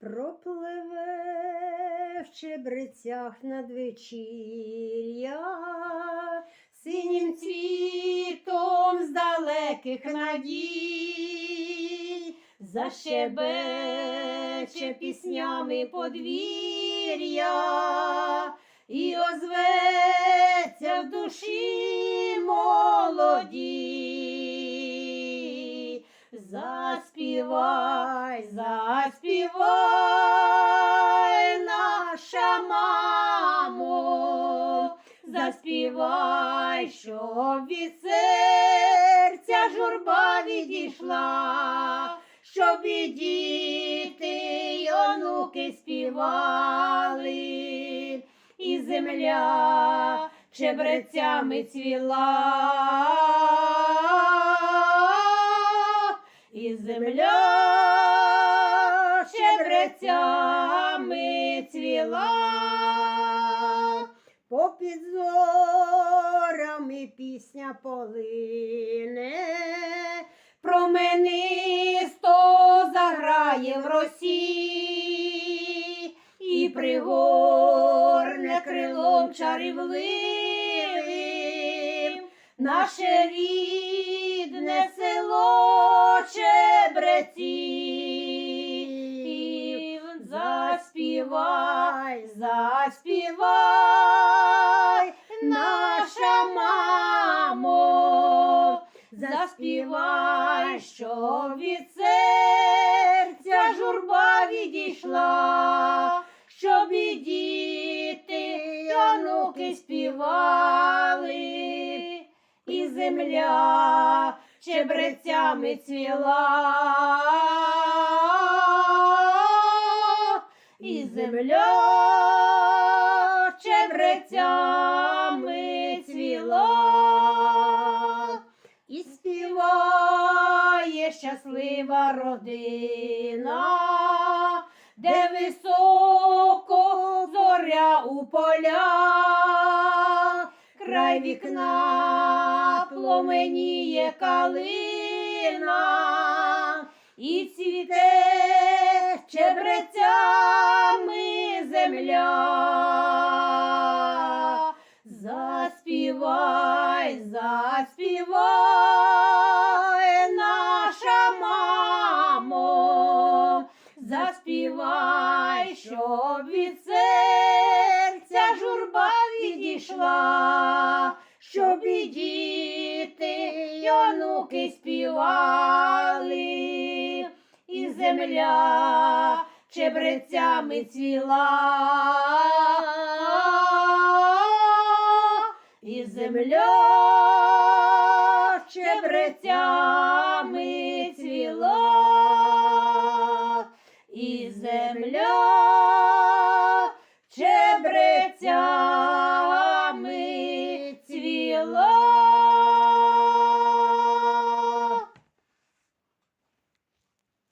Пропливе в чебрецях надвечір'я, синім цвітом з далеких надій, защебече піснями подвір'я і озветься в душі молоді. Заспівай, заспівай, наша мамо, заспівай, щоб від серця журба відійшла, щоб і діти, й онуки співали, і земля чебрецями цвіла. І земля чебрецями цвіла, попід зорами пісня полине, променисто заграє в росі, і пригорне крилом чарівливим. Наше рідне село Чебреців. Заспівай, заспівай, наша мамо, заспівай, що від серця журба відійшла, щоб і діти, онуки співали і земля чебрецями цвіла, і земля чебрецями цвіла, і співає щаслива родина, де високо зоря у полях, край вікна пломеніє калина, і цвіте чебрецями земля. Заспівай, заспівай, наша мамо, заспівай, щоб від серця журба відійшла, щоб діти, Руки співали, і земля чебрецями цвіла, і земля чебрецями цвіла, і земля чебрецями цвіла.